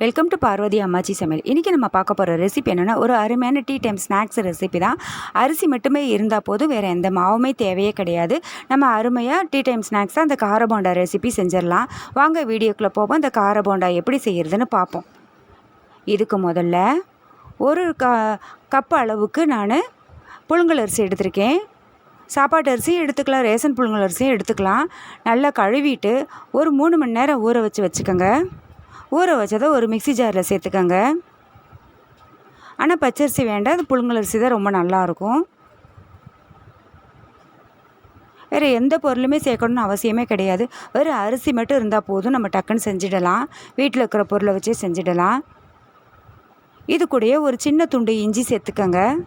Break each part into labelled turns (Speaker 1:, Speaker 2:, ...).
Speaker 1: Welcome to Parvati அம்மாச்சி சமையல் இன்றைக்கி நம்ம பார்க்க போகிற ரெசிபி என்னென்னா ஒரு அருமையான டீ டைம் ஸ்நாக்ஸ் ரெசிபி தான். அரிசி மட்டுமே இருந்தால் போதும் வேறு எந்த மாவுமே தேவையே கிடையாது. நம்ம அருமையாக டீ டைம் ஸ்நாக்ஸாக அந்த காரபோண்டா ரெசிபி செஞ்சிடலாம். வாங்க வீடியோக்குள்ளே போவோம். அந்த காரபோண்டா எப்படி செய்கிறதுன்னு பார்ப்போம். இதுக்கு முதல்ல ஒரு க கப் அளவுக்கு நான் புழுங்கல் அரிசி எடுத்திருக்கேன். சாப்பாட்டு அரிசியும் எடுத்துக்கலாம் ரேஷன் புழுங்கல் அரிசியும் எடுத்துக்கலாம். நல்லா கழுவிட்டு ஒரு மூணு மணி நேரம் ஊற வச்சு வச்சுக்கோங்க. ஊற வச்சதை ஒரு மிக்சி ஜாரில் சேர்த்துக்கோங்க. ஆனால் பச்சரிசி வேண்டாம். அது புழுங்கலரிசி தான் ரொம்ப நல்லாயிருக்கும். வேறு எந்த பொருளுமே சேர்க்கணும்னு அவசியமே கிடையாது. வெறும் அரிசி மட்டும் இருந்தால் போதும். நம்ம டக்குன்னு செஞ்சிடலாம். வீட்டில் இருக்கிற பொருளை வச்சே செஞ்சிடலாம். இது கூடயே ஒரு சின்ன துண்டு இஞ்சி சேர்த்துக்கோங்க.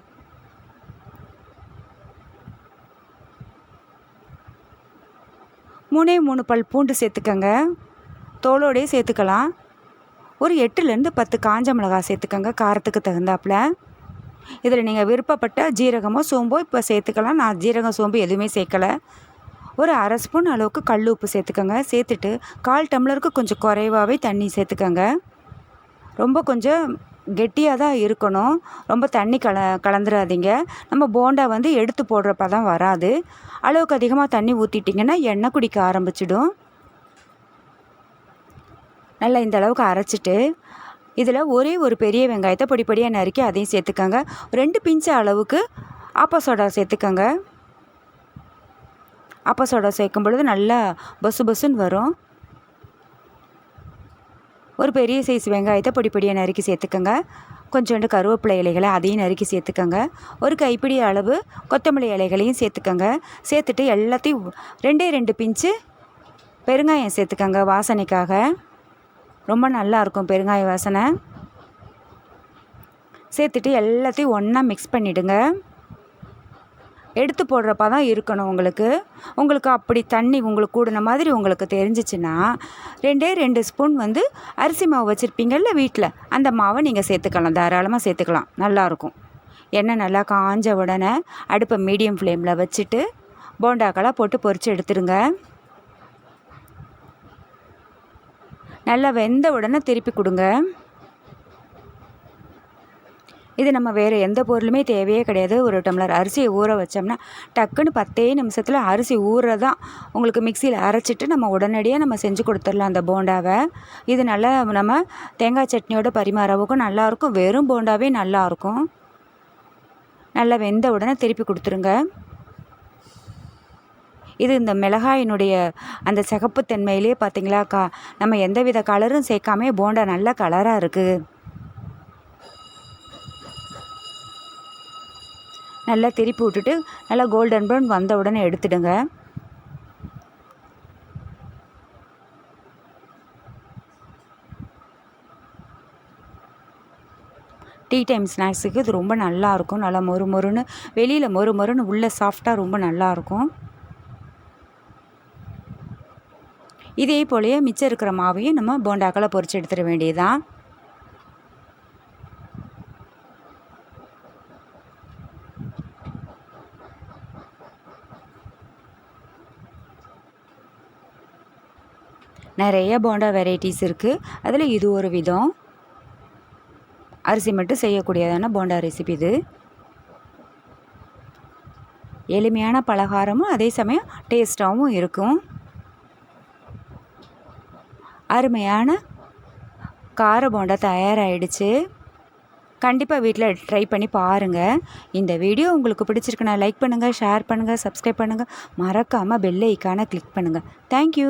Speaker 1: மூணே மூணு பல் பூண்டு சேர்த்துக்கோங்க. தோலோடையே சேர்த்துக்கலாம். ஒரு எட்டுலேருந்து பத்து காஞ்ச மிளகாய் சேர்த்துக்கோங்க காரத்துக்கு தகுந்தாப்புல. இதில் நீங்கள் விருப்பப்பட்ட ஜீரகமோ சோம்போ இப்போ சேர்த்துக்கலாம். நான் ஜீரகம் சோம்பு எதுவுமே சேர்க்கலை. ஒரு அரை ஸ்பூன் அளவுக்கு கல் உப்பு சேர்த்துக்கோங்க. சேர்த்துட்டு கால் டம்ளருக்கு கொஞ்சம் குறைவாகவே தண்ணி சேர்த்துக்கோங்க. ரொம்ப கொஞ்சம் கெட்டியாக தான் இருக்கணும். ரொம்ப தண்ணி கல கலந்துடாதீங்க நம்ம போண்டா வந்து எடுத்து போடுறப்ப தான் வராது. அளவுக்கு அதிகமாக தண்ணி ஊற்றிட்டிங்கன்னா எண்ணெய் குடிக்க ஆரம்பிச்சிடும். நல்லா இந்த அளவுக்கு அரைச்சிட்டு இதில் ஒரே ஒரு பெரிய வெங்காயத்தை பொடி பொடியாக நறுக்கி அதையும் சேர்த்துக்கோங்க. ரெண்டு பிஞ்சு அளவுக்கு ஆப்பா சோடா சேர்த்துக்கோங்க. ஆப்பா சோடா சேர்க்கும் பொழுது நல்லா பசு பசுன்னு வரும். ஒரு பெரிய சைஸ் வெங்காயத்தை பொடி பொடியாக நறுக்கி சேர்த்துக்கோங்க. கொஞ்சோண்டு கருவேப்பிலை இலைகளை அதையும் நறுக்கி சேர்த்துக்கோங்க. ஒரு கைப்பிடி அளவு கொத்தமல்லி இலைகளையும் சேர்த்துக்கோங்க. சேர்த்துட்டு எல்லாத்தையும் ரெண்டே ரெண்டு பிஞ்சு பெருங்காயம் சேர்த்துக்கோங்க வாசனைக்காக. ரொம்ப நல்லாயிருக்கும் பெருங்காய வாசனை. சேர்த்துட்டு எல்லாத்தையும் ஒன்றா மிக்ஸ் பண்ணிவிடுங்க எடுத்து போடுறப்ப தான் இருக்கணும் உங்களுக்கு. உங்களுக்கு அப்படி தண்ணி உங்களுக்கு கூடின மாதிரி உங்களுக்கு தெரிஞ்சிச்சுன்னா ரெண்டே ரெண்டு ஸ்பூன் வந்து அரிசி மாவு வச்சுருப்பீங்கள்ல வீட்டில் அந்த மாவை நீங்கள் சேர்த்துக்கலாம். தாராளமாக சேர்த்துக்கலாம். நல்லாயிருக்கும் எண்ணெய் நல்லா காஞ்ச உடனே அடுப்பை மீடியம் ஃப்ளேமில் வச்சுட்டு போண்டாக்கெல்லாம் போட்டு பொறிச்சு எடுத்துருங்க நல்லா வெந்த உடனே திருப்பி கொடுங்க. இது நம்ம வேறு எந்த பொருளுமே தேவையே கிடையாது. ஒரு டம்ளர் அரிசியை ஊற வச்சோம்னா டக்குன்னு பத்தே நிமிஷத்தில் அரிசி ஊற தான் உங்களுக்கு மிக்சியில் அரைச்சிட்டு நம்ம உடனடியாக நம்ம செஞ்சு கொடுத்துடலாம் அந்த போண்டாவை. இது நல்லா நம்ம தேங்காய் சட்னியோட பரிமாறவுக்கும் நல்லாயிருக்கும். வெறும் போண்டாவே நல்லாயிருக்கும். நல்லா வெந்த உடனே திருப்பி கொடுத்துருங்க. இது இந்த மிளகாயினுடைய அந்த சிகப்புத்தன்மையிலே பார்த்தீங்களா கா நம்ம எந்த வித கலரும் சேர்க்காமே போண்டா நல்ல கலராக இருக்குது நல்லா திருப்பி விட்டுட்டு நல்லா கோல்டன் ப்ரௌன் வந்த உடனே எடுத்துடுங்க. டீ டைம் ஸ்நாக்ஸுக்கு இது ரொம்ப நல்லாயிருக்கும் நல்லா மொறு மொறுன்னு வெளியில் மொறு மொறுன்னு உள்ளே சாஃப்டாக ரொம்ப நல்லாயிருக்கும் இதே போலயே மிச்சம் இருக்கிற மாவையும் நம்ம போண்டாக்களை பொறிச்சு எடுத்துட வேண்டியதுதான். நிறைய போண்டா வெரைட்டிஸ் இருக்குது அதில் இது ஒரு விதம். அரிசி மட்டும் செய்யக்கூடியதான போண்டா ரெசிபி இது. எளிமையான பலகாரமும் அதே சமயம் டேஸ்ட்டாகவும் இருக்கும். அருமையான கார போண்டா தயாராகிடுச்சு கண்டிப்பாக வீட்டில் ட்ரை பண்ணி பாருங்கள் இந்த வீடியோ உங்களுக்கு பிடிச்சிருக்குன்னா லைக் பண்ணுங்கள் ஷேர் பண்ணுங்கள் சப்ஸ்கிரைப் பண்ணுங்கள் மறக்காமல் பெல் ஐக்கானை கிளிக் பண்ணுங்கள் தேங்க்யூ